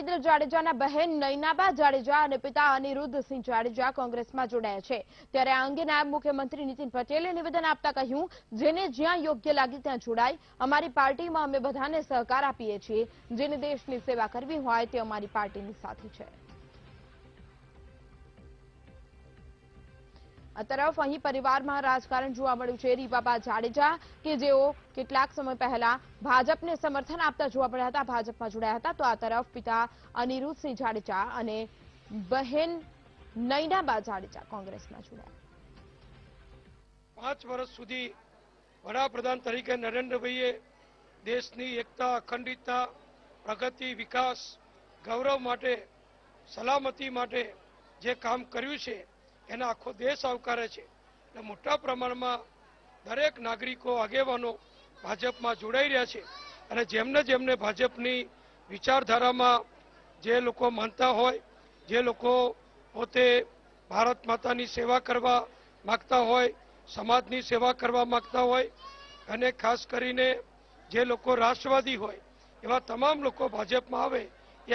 રવિન્દ્ર જાડેજાના બહેન નૈનાબા જાડેજા અને પિતા અનિરુદ્ધસિંહ જાડેજા કોંગ્રેસમાં જોડાયા છે. ત્યારે આ અંગે નાયબ મુખ્યમંત્રી નીતિન પટેલે નિવેદન આપતા કહ્યું, જેને જ્યાં યોગ્ય લાગે ત્યાં જોડાય. અમારી પાર્ટીમાં અમે બધાને સહકાર આપીએ છીએ. જેને દેશની સેવા કરવી હોય તે અમારી પાર્ટીની સાથે છે. તરફ અહીં પરિવારમાં રાજકારણ જોવા મળ્યું છે. રીવાબા જાડેજા કે જેઓ કેટલાક સમય પહેલા ભાજપને સમર્થન આપતા જોવા મળ્યા હતા, ભાજપમાં જોડાયા હતા, તો આ તરફ પિતા અનિરુદ્ધસિંહ જાડેજા અને બહેન નૈનાબા જાડેજા કોંગ્રેસમાં જોડાયા. પાંચ વર્ષ સુધી વડાપ્રધાન તરીકે નરેન્દ્રભાઈએ દેશની એકતા, અખંડિતતા, પ્રગતિ, વિકાસ, ગૌરવ માટે, સલામતી માટે જે કામ કર્યું છે એના આખો દેશ આવકારે છે. એટલે મોટા પ્રમાણમાં દરેક નાગરિકો આગેવાનો ભાજપમાં જોડાઈ રહ્યા છે. અને જેમને જેમને ભાજપની વિચારધારામાં જે લોકો માનતા હોય, જે લોકો પોતે ભારત માતાની સેવા કરવા માગતા હોય, સમાજની સેવા કરવા માગતા હોય, અને ખાસ કરીને જે લોકો રાષ્ટ્રવાદી હોય, એવા તમામ લોકો ભાજપમાં આવે, એ